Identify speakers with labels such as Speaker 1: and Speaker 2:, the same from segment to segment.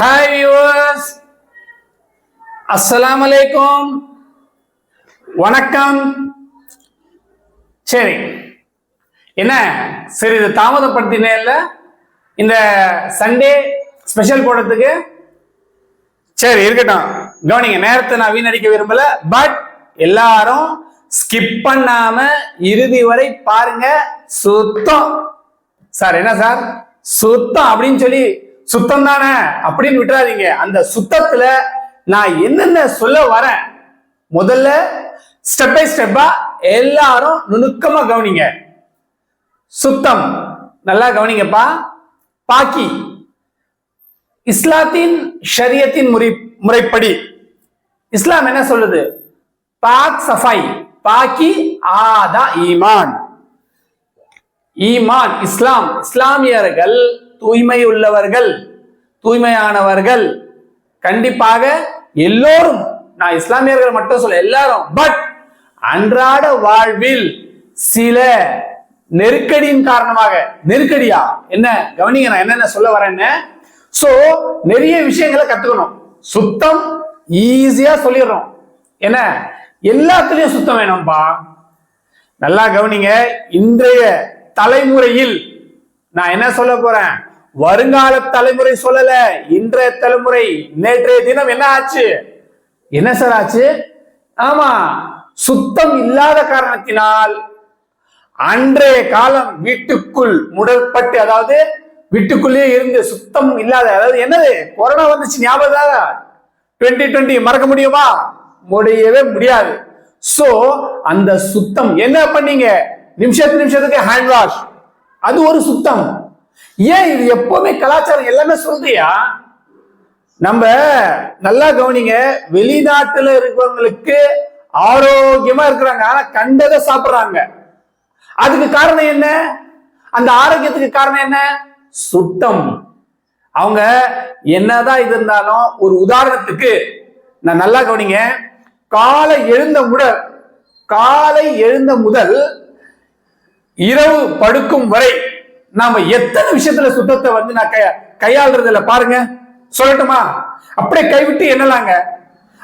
Speaker 1: Hi viewers அஸ்லாம் அலைக்கும் வணக்கம். சரி. என்ன? சிறிது இல்லை. இந்த சண்டே ஸ்பெஷல் போடுறதுக்கு. சரி இருக்கட்டும். கவனிங்க நேரத்தை நான் வீணடிக்க விரும்பல. பட் எல்லாரும் ஸ்கிப் பண்ணாம இறுதி வரை பாருங்க. சுத்தம். சார் என்ன சார் சுத்தம் அப்படின்னு சொல்லி சுத்தம் தானே அப்படின்னு விட்டுறாதீங்க. அந்த சுத்தத்துல நான் என்னென்ன சொல்ல வரேன் முதல்ல ஸ்டெப் பை ஸ்டெப்பா எல்லாரும் நுணுக்கமா கவனிங்க. சுத்தம் நல்லா கவனிங்கப்பா. பாக்கி இஸ்லாத்தின் ஷரியத்தின் முறை முறைப்படி. இஸ்லாம் என்ன சொல்லுது? பாக் சஃபாய் பாக்கி ஆதா ஈமான். ஈமான் இஸ்லாம் இஸ்லாமியர்கள் தூய்மை உள்ளவர்கள் தூய்மையானவர்கள் கண்டிப்பாக எல்லோரும் நான் இஸ்லாமியர்கள் மட்டும் சொல்ல எல்லாரும் பட் அன்றாட வாழ்வில் சில நெருக்கடியின் காரணமாக நெருக்கடியா? என்ன கவனிங்க நான் என்னென்ன சொல்ல வரேன்னு? ஸோ நிறைய விஷயங்களை கத்துக்கணும். சுத்தம் ஈஸியா சொல்லிடுறோம். என்ன? எல்லாத்துலயும் சுத்தம் வேணும்பா. நல்லா கவனிங்க இன்றைய தலைமுறையில் நான் என்ன சொல்ல போறேன்? வருங்கால தலைமுறை சொல்லல இன்றைய தலைமுறை நேற்றைய தினம் என்ன ஆச்சு? என்ன சார் ஆச்சு? ஆமா சுத்தம் இல்லாத காரணத்தினால் அன்றைய காலம் வீட்டுக்குள் முடற்பட்டு அதாவது வீட்டுக்குள்ளேயே இருந்து சுத்தம் இல்லாத அதாவது என்னது கொரோனா வந்துச்சு ஞாபகம் டுவெண்ட்டி டுவெண்ட்டி மறக்க முடியுமா? முடியவே முடியாது. சோ அந்த சுத்தம் என்ன பண்ணீங்க? நிமிஷத்து நிமிஷத்துக்கு ஹேண்ட் வாஷ் அது ஒரு சுத்தம். ஏன் இது எப்பவுமே கலாச்சாரம் எல்லாமே சொல்றியா? நம்ம நல்லா கவனிங்க வெளிநாட்டுல இருக்கிறவங்களுக்கு ஆரோக்கியமா இருக்கிறாங்க. ஆனா கண்டதை சாப்பிடுறாங்க. அதுக்கு காரணம் என்ன? அந்த ஆரோக்கியத்துக்கு காரணம் என்ன? சுத்தம். அவங்க என்னதான் இது இருந்தாலும் ஒரு உதாரணத்துக்கு நான் நல்லா கவனிங்க. காலை எழுந்த முதல் காலை எழுந்த முதல் இரவு படுக்கும் வரை நாம எத்தனை விஷயத்துல சுத்தத்தை வந்து நான் கையா கையாளுறதுல பாருங்க. சொல்லட்டுமா? அப்படியே கைவிட்டு என்னலாங்க?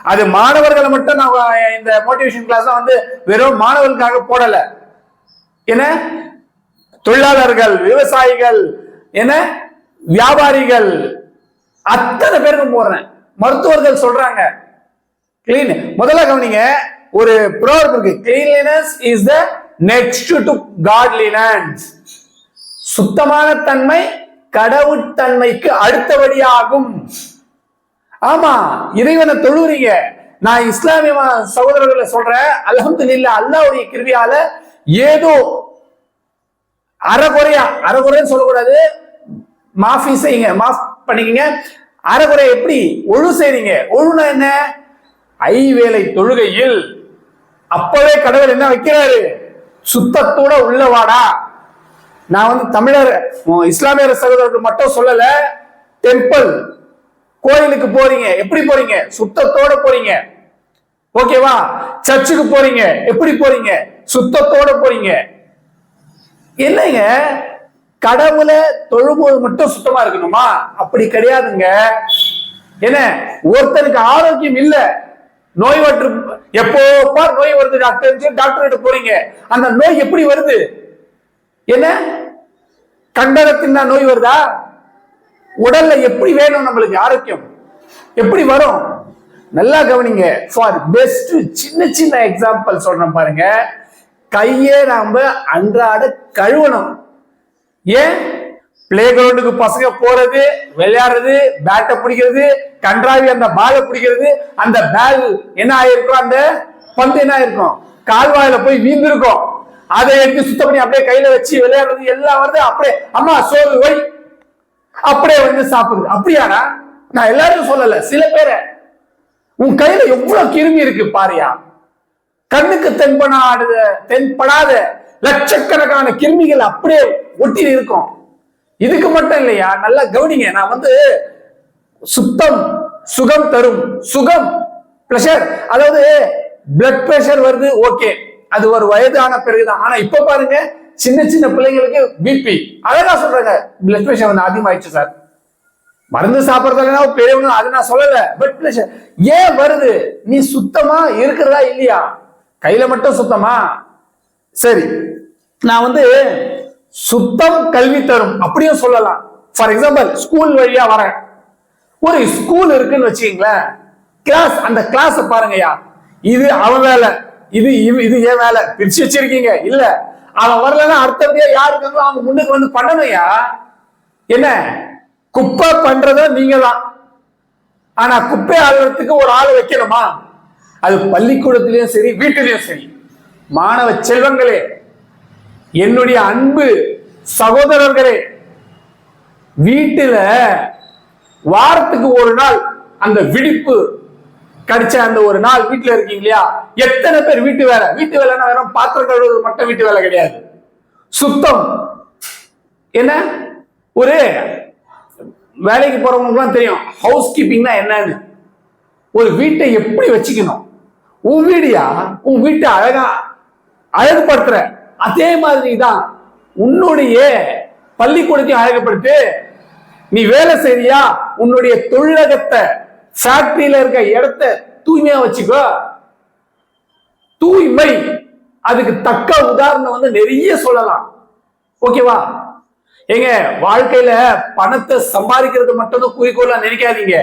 Speaker 1: அது மாணவர்களை மட்டும் நான் இந்த மோட்டிவேஷன் கிளாஸ் வந்து வெறும் மாணவர்களுக்காக போடல. என்ன? தொழிலாளர்கள் விவசாயிகள் என்ன? வியாபாரிகள். அத்தனை பேருக்கும் போடுறேன். மருத்துவர்கள் சொல்றாங்க. கிளீன் முதல்ல கவனிங்க ஒரு ப்ரோவர்ப் இருக்கு. Cleanliness is the next to godliness சுத்தமான தன்மை கடவுட்தன்மைக்கு அடுத்தபடியாகும். ஆமா இறைவனை தொழுறீங்க நான் இஸ்லாமிய சகோதரர்களை சொல்றேன். அல்ஹம்துலில்லாஹ் அல்லாவுடைய கிருவியால ஏதோ அறகுறையா அறகுறைன்னு சொல்லக்கூடாது. மாஃபி செய்யுங்க மாஃப் பண்ணிக்கங்க. அறகுறை எப்படி? ஒழு செய்றீங்க. ஒழுனா என்ன? ஐவேளை தொழுகையில் அப்பவே கடவுள் என்ன வைக்கிறாரு? சுத்தத்தோட உள்ளவாடா. நான் வந்து தமிழர் இஸ்லாமியர் சகோதரர்கள் மட்டும் சொல்லல. டெம்பிள் கோயிலுக்கு போறீங்க. எப்படி போறீங்க? சுத்தத்தோட போறீங்க. ஓகேவா சர்ச்சுக்கு போறீங்க. எப்படி போறீங்க? சுத்தத்தோட போறீங்க. இல்லைங்க கடவுளை தொழும்போது மட்டும் சுத்தமா இருக்கணுமா? அப்படி கிடையாதுங்க. என்ன? ஒருத்தனுக்கு ஆரோக்கியம் இல்ல. நோய் வற்று எப்போ நோய் வருது டாக்டர் டாக்டர் கிட்ட போறீங்க. அந்த நோய் எப்படி வருது? என்ன? கண்டனத்தின் நோய் வருதா? உடல்ல எப்படி வேணும் நம்மளுக்கு? ஆரோக்கியம். எப்படி வரும்? நல்லா கவனிங்க. ஃபார் பெஸ்ட் சின்ன சின்ன எக்ஸாம்பிள் சொல்றேன் பாருங்க. கையே நாம அன்றாட கழுவணும். ஏன்? பிளே கிரவுண்டுக்கு பசங்க போறது விளையாடுறது பேட்டை பிடிக்கிறது கன்றாவி அந்த பாலை பிடிக்கிறது அந்த பேல் என்ன ஆயிருக்கும்? அந்த பந்து என்ன ஆயிருக்கும்? கால்வாயில போய் வீந்திருக்கும். அதை எடுத்து சுத்தம் பண்ணி அப்படியே கையில வச்சு விளையாடுறது எல்லாம் வருது அப்படியே அம்மா சோறு வை. அப்படியே வந்து சாப்பிடுது. அப்படியாடா? நான் எல்லாரும் சொல்லல. சில பேரை உன் கையில எவ்வளவு கிருமி இருக்கு பாரியா? கண்ணுக்கு தென்படாத தென்படாத லட்சக்கணக்கான கிருமிகள் அப்படியே ஒட்டி இருக்கும். இதுக்கு மட்டும் இல்லையா? நல்லா கவனிங்க. நான் வந்து சுத்தம் சுகம் தரும். சுகம் பிளஷர் அதாவது பிளட் பிரஷர் வருது ஓகே அது ஒரு வயதான பிறகுதான். ஆனா இப்ப பாருங்க சின்ன சின்ன பிள்ளைங்களுக்கு பிபி அழகா சொல்றாங்க. பிளட் பிரஷர் வந்து அதிகமாயிடுச்சு சார் மருந்து சாப்பிடறதுல பெரியவங்க அதை நான் சொல்லல. பிளட் பிரஷர் ஏன் வருது? நீ சுத்தமா இருக்கிறதா இல்லையா? கையில மட்டும் சுத்தமா? சரி. நான் வந்து சுத்தம் கல்வி தரும். அப்படியும் சொல்லலாம். ஃபார் எக்ஸாம்பிள் ஸ்கூல் வழியா வரேன். ஒரு ஸ்கூல் இருக்குன்னு வச்சுக்கீங்களேன். கிளாஸ் அந்த கிளாஸ் பாருங்கய்யா. இது அவன் வேலை. இது இது ஏன் வேலை பிரிச்சு வச்சிருக்கீங்க. இல்ல. அவன் வரலன்னா அடுத்தபடியா யாரு இருக்காங்களோ அவங்க முன்னுக்கு வந்து பண்ணணும்யா. என்ன? குப்பை பண்றத நீங்க தான் ஆனா குப்பை ஆளுறதுக்கு ஒரு ஆள் வைக்கணுமா? அது பள்ளிக்கூடத்திலயும் சரி வீட்டிலயும் சரி. மாணவ செல்வங்களே என்னுடைய அன்பு சகோதரர்களே வீட்டுல வாரத்துக்கு ஒரு நாள் அந்த விடிப்பு கிடைச்ச அந்த ஒரு நாள் வீட்டுல இருக்கீங்க இல்லையா? எத்தனை பேர் வீட்டு வேலை? வீட்டு வேலைன்னா வெறும் பாத்திரம் கழுவுறது மட்டும் வீட்டு வேலை கிடையாது. சுத்தம். என்ன? ஒரு வேலைக்கு போறவங்களுக்குலாம் தெரியும். ஹவுஸ் கீப்பிங்னா என்னன்னு. ஒரு வீட்டை எப்படி வச்சுக்கணும்? உன் வீடியா? உன் வீட்டை அழகா அழகுபடுத்துற. அதே மாதிரி தான் உன்னுடைய பள்ளிக்கூடத்தையும் அழகுபடுத்து நீ வேலை செய்றியா? உன்னுடைய தொழிலகத்தை ஃபேக்டரியில இருக்க இடத்த தூய்மையா வச்சுக்கோ. தூய்மை. அதுக்கு தக்க உதாரணம் வந்து நிறைய சொல்லலாம். ஓகேவா? ஏங்க வாழ்க்கையில பணத்தை சம்பாதிக்கிறது மட்டும் தான் குறிக்கோளா நினைக்காதீங்க.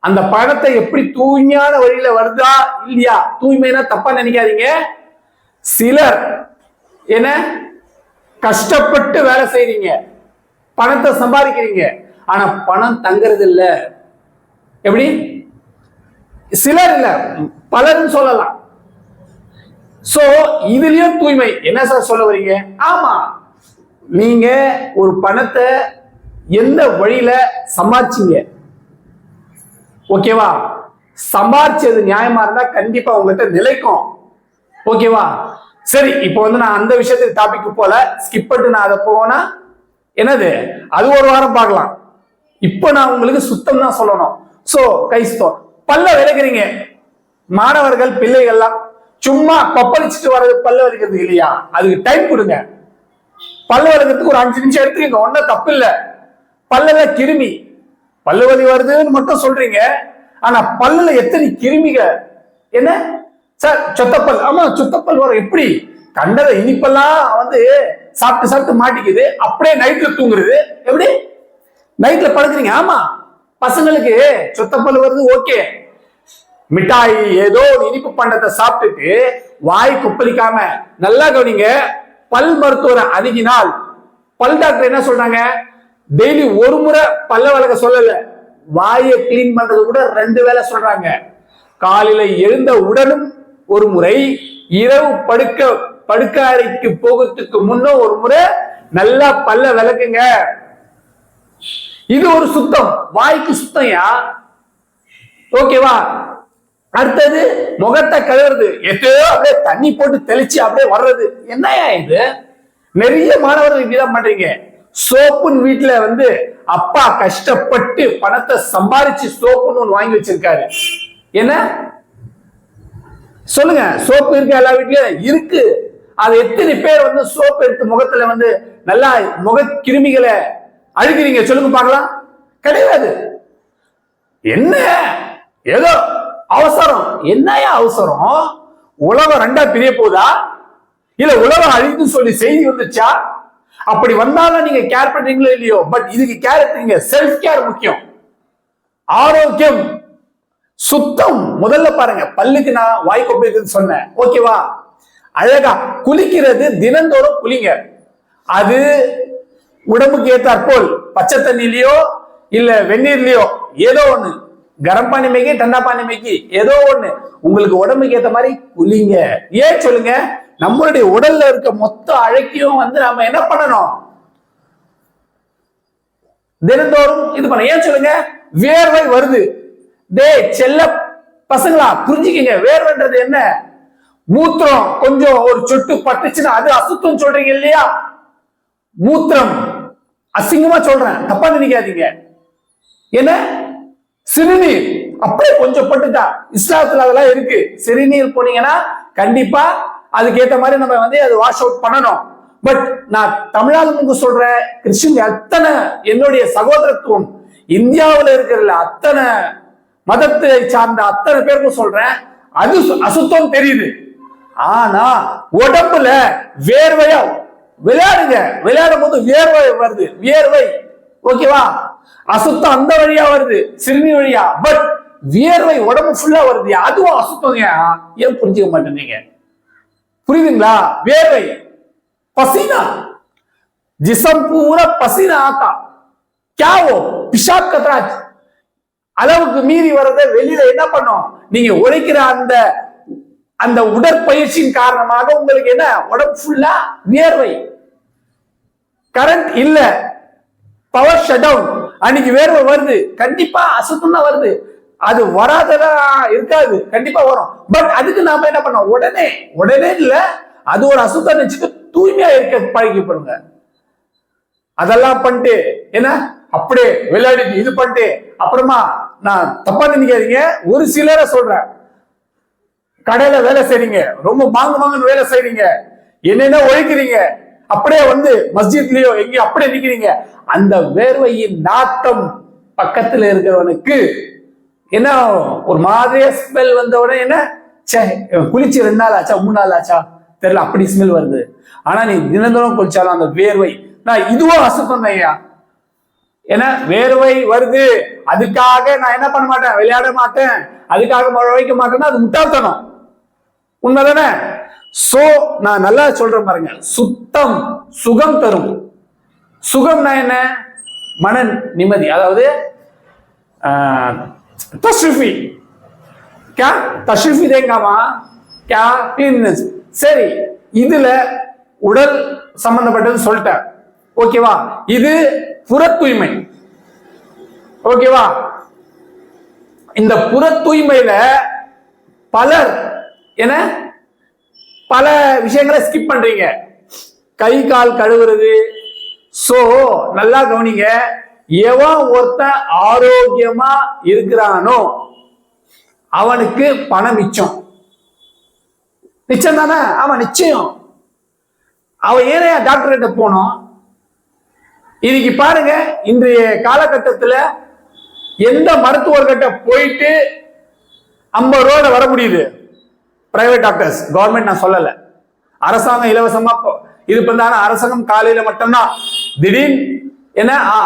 Speaker 1: அந்த பணத்தை எப்படி தூய்மையான வழியில வருதா இல்லையா? தூய்மைனா தப்பா நினைக்காதீங்க. சிலர் என்ன? கஷ்டப்பட்டு வேலை செய்றீங்க. பணத்தை சம்பாதிக்கிறீங்க. ஆனா பணம் தங்குறது இல்லை எப்படி? சிலர் இல்ல பலரும் சொல்லலாம். சோ இதுலயும் தூய்மை. என்ன சார் சொல்ல வரீங்க ஆமா. நீங்க ஒரு பணத்தை எந்த வழியில சம்பாதிச்சீங்க? ஓகேவா? சம்பாரிச்சது நியாயமா இருந்தா கண்டிப்பா உங்ககிட்ட நிலைக்கும். ஓகேவா? சரி இப்போ வந்து நான் அந்த விஷயத்துக்கு டாபிக் போல ஸ்கிப் பண்ணிட்டு நான் அதை போனா என்னது? அது ஒரு வாரம் பார்க்கலாம். இப்போ நான் உங்களுக்கு சுத்தம் தான் சொல்லணும். சோ கைஸ்தோ பல்ல விளக்குறீங்க மாணவர்கள் பிள்ளைகள்லாம் சும்மா கொப்பளிச்சுட்டு வர்றது பல்ல விளக்குறது இல்லையா? அதுக்கு டைம் கொடுங்க. பல்ல வளர்க்கறதுக்கு ஒரு அஞ்சு நிமிஷம் எடுத்துக்கங்க. ஒன்றும் தப்பு இல்லை. பல்லல கிருமி. பல்லு வலி வருதுன்னு மட்டும் சொல்றீங்க. ஆனா பல்லுல எத்தனை கிருமிகள் என்ன? சார் சொத்தப்பல். ஆமா சொத்தப்பல் வரும். எப்படி? கண்டதை இனிப்பெல்லாம் வந்து சாப்பிட்டு சாப்பிட்டு மாட்டிக்குது. அப்படியே நைட்ல தூங்குறது. எப்படி? நைட்ல படுக்கிறீங்க. ஆமா. பசங்களுக்கு சொத்தப்பல் வருது ஓகே. மிட்டாய் ஏதோ ஒரு இனிப்பு பண்டத்தை சாப்பிட்டுட்டு வாய் குப்பளிக்காம நல்லா கவனிங்க. பல் மருத்துவரை அணுகினால் பல் டாக்டர் என்ன சொல்றாங்க? டெய்லி ஒரு முறை பல்ல வளர்க்க சொல்லல. வாயை கிளீன் பண்றது கூட ரெண்டு வேளை சொல்றாங்க. காலையில எழுந்த உடனும் ஒரு முறை இரவு படுக்க படுக்க அறைக்கு போகிறதுக்கு முன்னும் ஒரு முறை நல்லா பல்ல விளக்குங்க. இது ஒரு சுத்தம். வாய்க்கு சுத்தம்யா? ஓகேவா அடுத்தது முகத்தை கழுவுறது. எத்தையோ அப்படியே தண்ணி போட்டு தெளிச்சு அப்படியே வர்றது. என்னையா இது? நிறைய மாணவர்கள் இப்படிதான் பண்றீங்க. சோப்புன்னு வீட்டுல வந்து அப்பா கஷ்டப்பட்டு பணத்தை சம்பாரிச்சு சோப்புன்னு ஒன்று வாங்கி வச்சிருக்காரு. என்ன? சொல்லுங்க. சோப்பு இருக்கு எல்லா வீட்லயும்? இருக்கு. அது எத்தனை பேர் வந்து சோப்பு எடுத்து முகத்துல வந்து நல்லா முக கிருமிகளை அழுகிறீங்க சொல்லுங்க பார்க்கலாம். கிடையாது. என்ன? ஏதோ அவசரம். என்னையா அவசரம்? உலகம் ரெண்டா பிரிய போதா? இல்ல உலகம் அழிந்து சொல்லி செய்தி வந்துச்சா அப்படி வந்தாலும் நீங்க கேர் பண்றீங்களோ இல்லையோ? பட் இதுக்கு கேர் எடுத்தீங்க செல்ஃப் கேர் முக்கியம். ஆரோக்கியம் சுத்தம். முதல்ல பாருங்க. பல்லுக்கு நான் வாய்க்கொப்பை சொன்னேன். ஓகேவா அழகா. குளிக்கிறது தினந்தோறும் குளிங்க. அது உடம்புக்கு ஏற்றாற்போல் பச்சை தண்ணிலையோ இல்ல வெந்நீர்லயோ ஏதோ ஒண்ணு. கரம் பானி மேக்கி டண்டா பானி மேக்கி ஏதோ ஒண்ணு. உங்களுக்கு உடம்புக்கு ஏத்த மாதிரி குளிங்க. ஏன் சொல்லுங்க? நம்மளுடைய உடல்ல இருக்க மொத்த அழகையும் வந்து நம்ம என்ன பண்ணணும்? தினந்தோறும் இது பண்ண ஏன் சொல்லுங்க? வேர்வை வருது. டேய் செல்ல பசங்களா புரிஞ்சுக்கீங்க. வேர்வைன்றது என்ன? மூத்திரம். கொஞ்சம் ஒரு சொட்டு பட்டுச்சுன்னா அது அசுத்தம் சொல்றீங்க இல்லையா? மூத்திரம். அசிங்கமா சொல்றேன். தப்பா நினைக்காதீங்க. என்ன? சிறுநீர். அப்படியே கொஞ்சம் பட்டுட்டா. இஸ்லாத்துல அதெல்லாம் இருக்கு. சிறுநீர் போனீங்கன்னா கண்டிப்பா அதுக்கேத்த மாதிரி நம்ம வந்து அது வாஷ் அவுட் பண்ணணும். பட் நான் தமிழாளுங்க சொல்றேன் கிறிஸ்டின் அத்தனை என்னுடைய சகோதரத்துவம் இந்தியாவில் இருக்கிற அத்தனை மதத்தை சார்ந்த அத்தனை பேருக்கும் சொல்றேன். அது அசுத்தம் தெரியுது. ஆனா உடம்புல வேர்வையா விளையாடுங்க. விளையாடும் போது வியர்வை வருது. வியர்வை. ஓகேவா? அசுத்தம் அந்த வழியா வருது. சிறுமி வழியா. பட் வியர்வை உடம்பு ஃபுல்லா வருது. அதுவும் அசுத்தங்க ஏன்? புரிஞ்சுக்க மாட்டேங்க புரியுதுங்களா? வேர்வை பசினா. ஜிசம் பூரா பசீனா ஆத்தா. கேவோ பிஷாப் கத்ராஜ் அளவுக்கு மீறி வர்றத வெளியில என்ன பண்ணும்? நீங்க உழைக்கிற அந்த அந்த உடற்பயிற்சியின் காரணமாக உங்களுக்கு என்ன? உடம்பு ஃபுல்லா வியர்வை. கரண்ட் இல்ல. பவர் ஷட் டவுன் அன்னைக்கு வேர்வை வருது. கண்டிப்பா அசுத்தம் வருது. அது வராததா இருக்காது. கண்டிப்பா வரும். பட் அதுக்கு நாம என்ன பண்ணோம்? உடனே உடனே இல்ல. அது ஒரு அசுத்தம் நினைச்சுட்டு தூய்மையா இருக்க பழகிப்படுங்க அதெல்லாம் பண்ணிட்டு என்ன? அப்படியே விளையாடிட்டு இது பண்ணிட்டு அப்புறமா நான் தப்பா நினைக்காதீங்க. ஒரு சிலரை சொல்றேன். கடையில வேலை செய்றீங்க. ரொம்ப மாங்கு மாங்குன்னு வேலை செய்றீங்க. என்னென்ன உழைக்கிறீங்க? அப்படியே வந்து மஸ்ஜித்லயோ எங்கேயோ அப்படியே நிக்கிறீங்க. அந்த வேர்வையின் நாட்டம் பக்கத்துல இருக்கிறவனுக்கு என்ன ஒரு மாதிரியே ஸ்மெல் வந்தவனே என்ன? ச்சே குளிச்சு ரெண்டு நாள் ஆச்சா மூணு நாள் ஆச்சா? தெரியல அப்படி ஸ்மெல் வருது. ஆனா நீ தினந்தோறும் குளிச்சாலும் அந்த வேர்வை நான் இதுவும் அசுத்தம் ஐயா. ஏன்னா வேர்வை வருது. அதுக்காக நான் என்ன பண்ண மாட்டேன்? விளையாட மாட்டேன். அதுக்காக வைக்க மாட்டேன்னா அது முட்டாள்தனம். உண்மைதானே? சோ நான் நல்லா சொல்றேன் பாருங்க. சுத்தம் சுகம் தரும். சுகம்னா என்ன? மனன் நிம்மதி. அதாவது தஷ்ரிஃபி. கே தஷ்ரிஃபி தேங்காமா கே கிளீன்னஸ் சரி இதுல உடல் சம்பந்தப்பட்டது சொல்லிட்டேன். ஓகேவா? இது புற தூய்மை ஓகேவா? இந்த புற தூய்மையில பலர் என்ன? பல விஷயங்களை ஸ்கிப் பண்றீங்க. கை கால் கழுவுறது. சோ நல்லா கவனிங்க. எவன் ஒருத்தன் ஆரோக்கியமா இருக்கிறானோ அவனுக்கு பணம் மிச்சம். நிச்சயம் தானே அவன் நிச்சயம். அவன் ஏனையா டாக்டர் கிட்ட போனோம். இன்னைக்கு பாருங்க இன்றைய காலகட்டத்தில் எந்த மருத்துவர்கிட்ட போயிட்டு ஐம்பது ரூபாய் வர முடியுது? பிரைவேட் டாக்டர்ஸ் கவர்மெண்ட் நான் சொல்லல. அரசாங்கம் இலவசமா இது பண்ணாங்க அரசாங்கம் காலையில மட்டும்தான். திடீர்னு என்ன ஆ,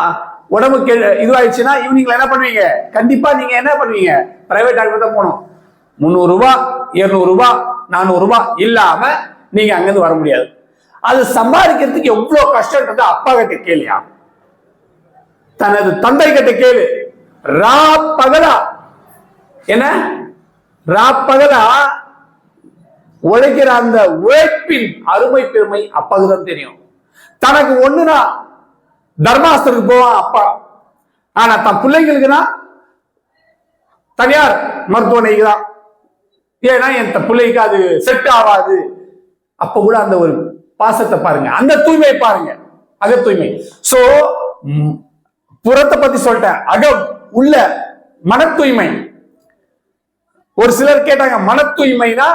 Speaker 1: உடம்புக்கு இதுவாயிடுச்சுன்னா ஈவினிங்ல என்ன பண்ணுவீங்க? கண்டிப்பா நீங்க என்ன பண்ணுவீங்க? பிரைவேட் டாக்டர் தான் போகணும். முந்நூறு ரூபா இருநூறு ரூபா நானூறு ரூபா இல்லாம நீங்க அங்கிருந்து வர முடியாது. அது சம்பாதிக்கிறதுக்கு எவ்வளவு கஷ்டம்ன்றது அப்பா கிட்ட கேளியா. தனது தந்தை கிட்ட கேளு. ரா பகலா. என்ன? ரா பகலா உழைக்கிற அந்த உழைப்பின் அருமை பெருமை அப்பாவுக்கு தெரியும். தனக்கு ஒண்ணுனா தர்மாஸ்திரத்துக்கு போவான் அப்பா. ஆனா தன் பிள்ளைங்களுக்குனா தனியார் மருத்துவமனைக்கு தான் ஏன்னா என் பிள்ளைக்கு அது செட் ஆகாது. அப்ப கூட அந்த ஒரு பாசத்தை பாருங்க. அந்த தூய்மை பாருங்க. அக தூய்மை. சோ புறத்தை பத்தி சொல்லிட்டேன். அகம் உள்ள மன தூய்மை ஒரு சிலர் கேட்டாங்க மன தூய்மைனா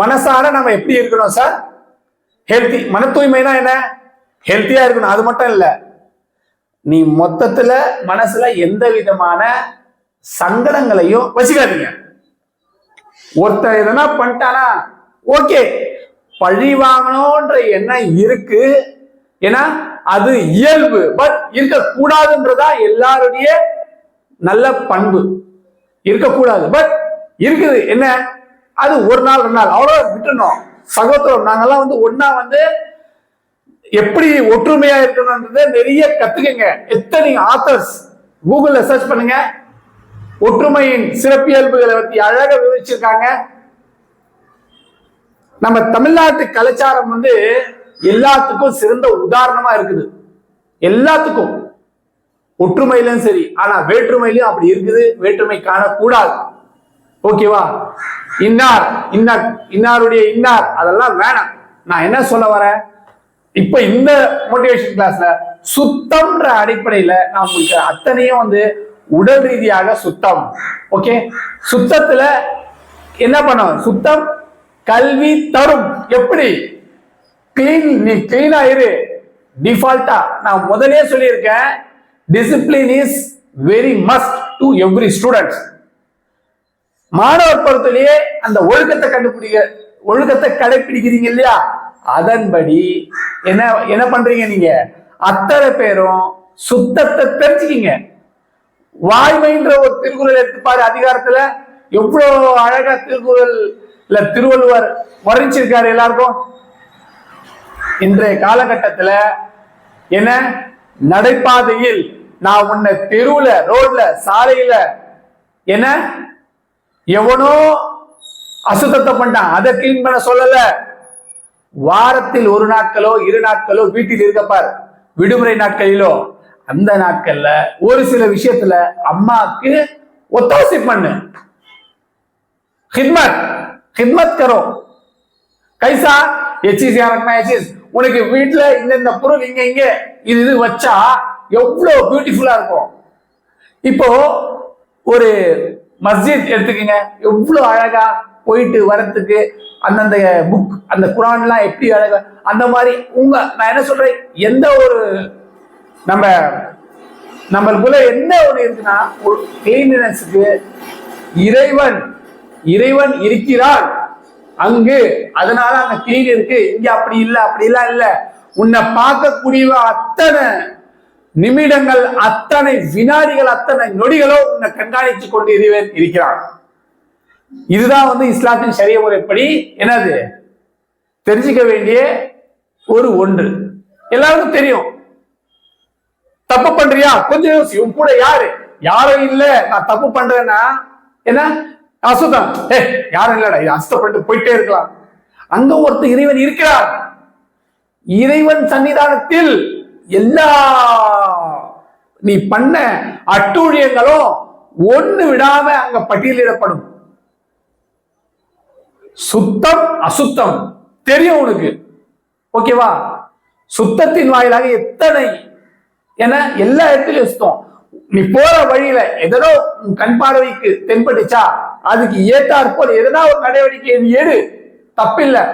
Speaker 1: மனசார நம்ம எப்படி இருக்கணும் சார் ஹெல்த்தி மன தூய்மைனா என்ன ஹெல்த்தியா இருக்கணும். அது மட்டும் இல்லை நீ மொத்தத்துல மனசுல எந்த விதமான சங்கடங்களையும் வச்சுக்காதீங்க. ஒருத்தன் எதனா பண்ணிட்டானா ஓகே பழி வாங்கணும்ன்ற எண்ணம் இருக்கு. ஏன்னா அது இயல்பு. பட் இருக்கக்கூடாதுன்றதா எல்லாருடைய நல்ல பண்பு. இருக்கக்கூடாது. பட் இருக்குது. என்ன? அது ஒரு நாள் ரெண்டு நாள். அவ்வளோ விட்டுணும் சகோதரம் நாங்கெல்லாம் வந்து ஒன்றா வந்து எப்படி ஒற்றுமையா இருக்கணும்ன்றத நிறைய கத்துக்கங்க. எத்தனை ஆத்தர்ஸ் கூகுள்ல சர்ச் பண்ணுங்க. ஒற்றுமையின் சிறப்பியல்புகளை பத்தி அழகாக விவரிச்சிருக்காங்க. நம்ம தமிழ்நாட்டு கலாச்சாரம் வந்து எல்லாத்துக்கும் சிறந்த உதாரணமா இருக்குது. எல்லாத்துக்கும். ஒற்றுமையிலும் சரி ஆனா வேற்றுமையிலும் அப்படி இருக்குது. வேற்றுமை காணக்கூடாது. ஓகேவா இன்னார் இன்னார் இன்னாருடைய இன்னார். அதெல்லாம் வேணாம். நான் என்ன சொல்ல வரேன்? இப்ப இந்த மோட்டிவேஷன் கிளாஸ்ல சுத்தம்ன்ற அடிப்படையில நான் உங்களுக்கு அத்தனையும் வந்து உடல் ரீதியாக சுத்தம். ஓகே சுத்தத்துல என்ன பண்ணும் சுத்தம் கல்வி தரும். எப்படி? கிளீன் நீ கிளீனா இரு டிஃபால்ட்டா நான் முதலே சொல்லியிருக்கேன் discipline is very must to every students மாணவர் பருவத்திலேயே அந்த ஒழுக்கத்தை கண்டுபிடிக்க ஒழுக்கத்தை கடைபிடிக்கிறீங்க இல்லையா? அதன்படி என்ன என்ன பண்றீங்க நீங்க? அத்தனை பேரும் சுத்தத்தை தெரிஞ்சுக்கிங்க. வாய்மைன்ற ஒரு திருக்குறள் எடுத்துப்பாரு அதிகாரத்துல. எவ்வளவு அழகா திருக்குறள்ல திருவள்ளுவர் வர்ணிச்சிருக்காரு எல்லாருக்கும். இன்றைய காலகட்டத்துல என்ன? நடைபாதையில் நான் உன்னை தெருவுல ரோட்ல சாலையில என்ன? எவனோ அசுத்தத்தை பண்ணான் அதை கிளீன் பண்ண சொல்லல. வாரத்தில் ஒரு நாட்களோ இரு நாட்களோ வீட்டில் இருக்கப்பார் விடுமுறை நாட்களிலோ. அந்த நாட்கள்ல ஒரு சில விஷயத்துல அம்மாக்கு ஒத்தாசி பண்ணு. ஹித்மத் ஹித்மத் கரோ கைசா எச்சிஸ் யாருக்குமா எச்சிஸ் உனக்கு வீட்டுல இந்த இந்த பொருள் இங்க இங்க இது இது வச்சா எவ்வளவு பியூட்டிஃபுல்லா இருக்கும். இப்போ ஒரு மஸ்ஜித் எடுத்துக்கங்க. எவ்வளவு அழகா போயிட்டு வரத்துக்கு அந்தந்த புக் அந்த குரான்லாம் எப்படி அழகா அந்த மாதிரி உங்க நான் என்ன சொல்றேன்? எந்த ஒரு நம்ம நம்மளுக்குள்ள என்ன ஒண்ணு இருக்குன்னா ஒரு கிளீனினஸுக்கு இறைவன் இறைவன் இருக்கிறான். அங்கு அதனால அங்க கிளீன் இருக்கு. இங்க அப்படி இல்லை அப்படி எல்லாம் இல்லை. உன்னை பார்க்கக்கூடிய அத்தனை நிமிடங்கள் அத்தனை வினாடிகள் அத்தனை நொடிகளோ உன்னை கண்காணித்துக் கொண்டு இறைவன் இருக்கிறான். இதுதான் வந்து இஸ்லாத்தின் சரிய முறைப்படி என்னது? தெரிஞ்சுக்க வேண்டிய ஒரு ஒன்று. எல்லாருக்கும் தெரியும். தப்பு பண்றியா? கொஞ்சம் யோசி. உன் கூட யாரு? யாரும் இல்ல. நான் தப்பு பண்றேன்னா என்ன? அசுத்தம் ஏ யாரும் இல்லடா. இது அசுத்தம் பண்ணிட்டு போயிட்டே இருக்கலாம். அங்க ஒருத்தர் இறைவன் இருக்கிறார் இறைவன் சன்னிதானத்தில் எல்லா நீ பண்ண அட்டூழியங்களும் ஒண்ணு விடாம அங்க பட்டியலிடப்படும். சுத்தம் அசுத்தம். தெரியும் உனக்கு. ஓகேவா? சுத்தத்தின் வாயிலாக எத்தனை? என எல்லா இடத்துலயும் சுத்தம். நீ போற வழியில எதனோ கண் பார்வைக்கு தென்பட்டுச்சா அதுக்கு ஏத்தாற் போல எதனா ஒரு நடவடிக்கை நீ எடு. தப்பில்லை.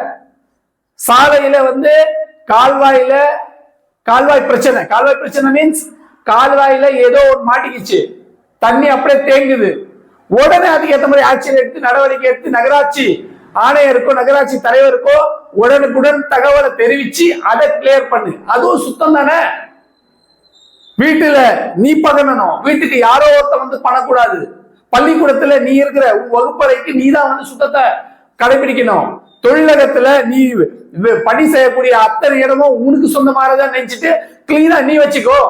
Speaker 1: சாலையில வந்து கால்வாயில கால்வாய் பிரச்சனை. கால்வாய் பிரச்சனை மீன்ஸ் கால்வாயில ஏதோ ஒரு மாட்டிக்கிச்சு. தண்ணி அப்படியே தேங்குது. உடனே அதுக்கு ஏற்ற மாதிரி ஆட்சியர் எடுத்து நடவடிக்கை எடுத்து நகராட்சி ஆணையருக்கோ நகராட்சி தலைவருக்கோ உடனுக்குடன் தகவலை தெரிவிச்சு அதை கிளியர் பண்ணு. அதுவும் சுத்தம் தானே? வீட்டுல நீ பகனணும் வீட்டுக்கு யாரோ ஒருத்த வந்து பண்ணக்கூடாது. பள்ளிக்கூடத்துல நீ இருக்கிற உன் வகுப்பறைக்கு நீ தான் வந்து சுத்தத்தை கடைபிடிக்கணும். தொழிலகத்துல நீ பணி செய்யக்கூடிய அத்தனை இடமும் உனக்கு சொந்தமானதான் நினைச்சிட்டு கிளீனா நீ வச்சுக்கோ.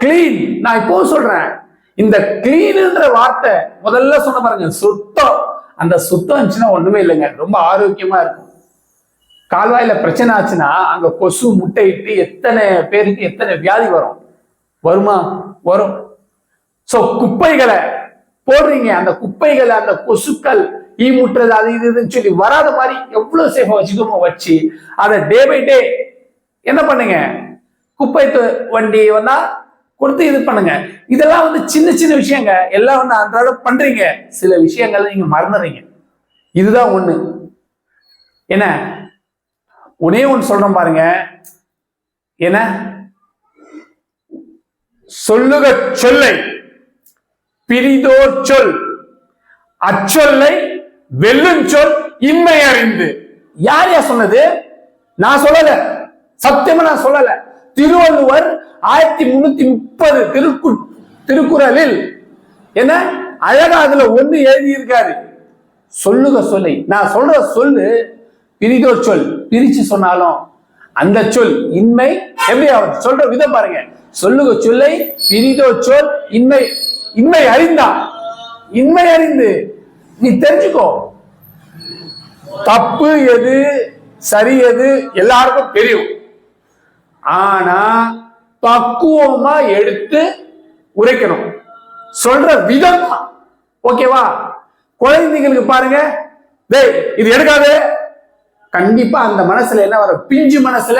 Speaker 1: கிளீன் நான் இப்போ சொல்றேன். இந்த கிளீன்ன்ற வார்த்தை முதல்ல சொன்ன பாருங்க சுத்தம். அந்த சுத்தம் இருந்துச்சுன்னா ஒண்ணுமே இல்லைங்க. ரொம்ப ஆரோக்கியமா இருக்கும். கால்வாயில பிரச்சனை ஆச்சுன்னா அங்க கொசு முட்டையிட்டு எத்தனை பேருக்கு எத்தனை வியாதி வரும்? வருமா? வரும். சோ குப்பைகளை போடுறீங்க. அந்த குப்பைகளை அந்த கொசுக்கள் ஈ முட்டுறது அது இது இதுன்னு சொல்லி வராத மாதிரி எவ்வளவு சேஃபா வச்சுக்கோமோ வச்சு அதை டே பை டே என்ன பண்ணுங்க? குப்பை வண்டி வந்தா கொடுத்து இது பண்ணுங்க. இதெல்லாம் வந்து சின்ன சின்ன விஷயங்க. எல்லாம் வந்து அன்றாட பண்றீங்க. சில விஷயங்கள் நீங்க மறந்துடுறீங்க. இதுதான் ஒண்ணு. என்ன? ஒன்னே ஒன்று சொல்றேன் பாருங்க. என்ன? சொல்லுக சொல்லை. பிரிதோர் சொல். அச்சொல்லை வெல்லும் சொல் இன்மை அறிந்து. யார் யார் சொன்னது? நான் சொல்லல. சத்தியமா நான் சொல்லல. திருவள்ளுவர் ஆயிரத்தி முன்னூத்தி முப்பது திருக்கு திருக்குறளில் என்ன? அழகா அதுல ஒண்ணு எழுதியிருக்காரு. சொல்லுக சொல்லை. நான் சொல்ற சொல்லு பிரிதோர் சொல். பிரிச்சு சொன்னாலும் அந்த சொல் இன்மை எப்படி அவர் சொல்ற விதம் பாருங்க. சொல்லுக சொல்லை பிரிதோ சொல் இன்மை இன்மை அறிந்தா. இன்மை அறிந்து. நீ தெரிஞ்சுக்கோ. தப்பு எது சரி எது எல்லாருக்கும் தெரியும். ஆனா பக்குவமா எடுத்து உரைக்கணும். சொல்ற விதம் தான் ஓகேவா? குழந்தைங்களுக்கு பாருங்க. டேய் இது எடுக்காதே. கண்டிப்பா அந்த மனசுல என்ன வர பிஞ்சு மனசுல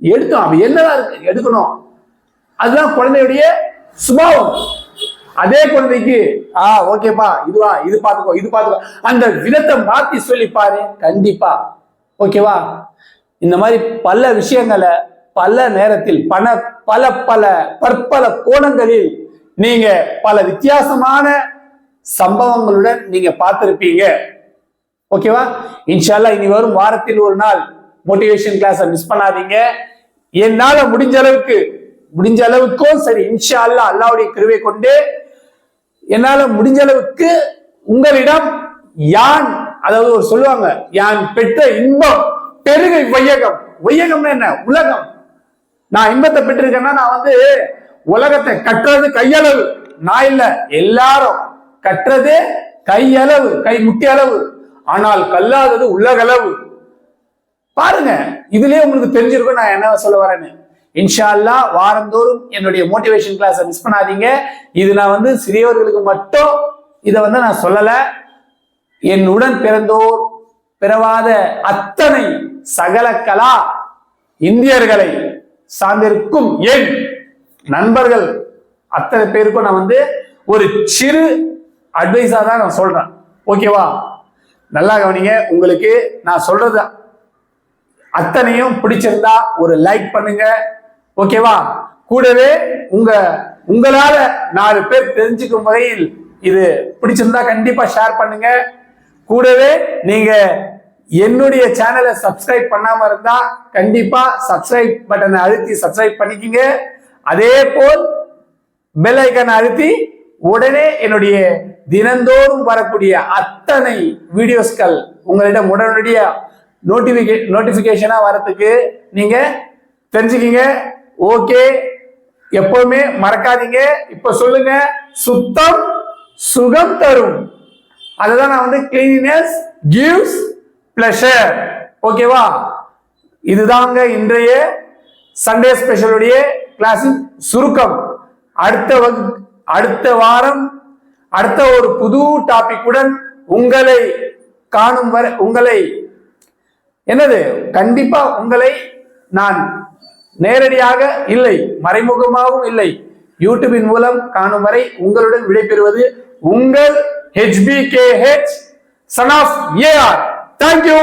Speaker 1: எடுத்தோம். அவன் என்னதான் இருக்கு? எடுக்கணும். அதுதான் குழந்தையுடைய சுபாவம். அதே குழந்தைக்கு ஆ ஓகேப்பா இதுவா இது பாத்துக்கோ இது பாத்துக்கோ. அந்த விதத்தை மாத்தி சொல்லி பாரு. கண்டிப்பா. ஓகேவா? இந்த மாதிரி பல விஷயங்களை பல நேரத்தில் பல பல பல பற்பல கோணங்களில் நீங்க பல வித்தியாசமான சம்பவங்களுடன் நீங்க பார்த்திருப்பீங்க. ஓகேவா? இன்ஷால்லா இனி வரும் வாரத்தில் ஒரு நாள் மோட்டிவேஷன் கிளாஸ் மிஸ் பண்ணாதீங்க. என்னால முடிஞ்ச அளவுக்கு முடிஞ்ச அளவுக்கும் சரி இன்ஷா அல்லா அல்லாவுடைய கிருவை கொண்டு என்னால முடிஞ்ச அளவுக்கு உங்களிடம் யான் அதாவது ஒரு சொல்லுவாங்க யான் பெற்ற இன்பம் பெருகை வையகம். வையகம்னா என்ன? உலகம். நான் இன்பத்தை பெற்றிருக்கேன்னா நான் வந்து உலகத்தை கட்டுறது கையளவு. நான் இல்ல எல்லாரும் கட்டுறது கையளவு கை முட்டி அளவு. ஆனால் கல்லாதது உலகளவு பாருங்க இதுலயே உங்களுக்கு தெரிஞ்சிருக்கும் நான் என்ன சொல்ல வரேன்னு. இன்ஷா அல்லாஹ் வாரந்தோறும் என்னுடைய மோட்டிவேஷன் கிளாஸை மிஸ் பண்ணாதீங்க. இது நான் வந்து சிறியவர்களுக்கு மட்டும் இதை வந்து நான் சொல்லல. என்னுடன் பிறந்தோர் பிறவாத அத்தனை சகல கலா இந்தியர்களை சார்ந்திருக்கும் என் நண்பர்கள் அத்தனை பேருக்கும் நான் வந்து ஒரு சிறு அட்வைஸா தான் நான் சொல்றேன். ஓகேவா நல்லா கவனிங்க. உங்களுக்கு நான் சொல்றது அத்தனையும் பிடிச்சிருந்தா ஒரு லைக் பண்ணுங்க. ஓகேவா? கூடவே உங்க உங்களால நாலு பேர் தெரிஞ்சுக்கும் வகையில் இது பிடிச்சிருந்தா கண்டிப்பா ஷேர் பண்ணுங்க. கூடவே நீங்க என்னுடைய சேனலை சப்ஸ்கிரைப் பண்ணாம இருந்தா கண்டிப்பா சப்ஸ்கிரைப் பட்டனை அழுத்தி சப்ஸ்கிரைப் பண்ணிக்கிங்க. அதே போல் பெல் ஐக்கனை அழுத்தி உடனே என்னுடைய தினந்தோறும் வரக்கூடிய அத்தனை வீடியோஸ்கள் உங்களிடம் உடனடியாக நோட்டிபிகே நோட்டிஃபிகேஷனாக வரத்துக்கு நீங்கள் தெரிஞ்சுக்கிங்க. ஓகே. எப்பவுமே மறக்காதீங்க. இப்ப சொல்லுங்க. சுத்தம் சுகம் தரும். அதுதான் நான் வந்து கிளீனினஸ் கிவ்ஸ் பிளஷர் ஓகேவா? இதுதாங்க இன்றைய சண்டே ஸ்பெஷலுடைய கிளாஸின் சுருக்கம். அடுத்த வகு அடுத்த வாரம் அடுத்த ஒரு புது டாபிக்குடன் உங்களை காணும் வரை உங்களை என்னது? கண்டிப்பா உங்களை நான் நேரடியாக இல்லை மறைமுகமாகவும் இல்லை. யூடியூபின் மூலம் காணும் வரை உங்களுடன் விடைபெறுவது உங்கள் H P K H son of A R thank you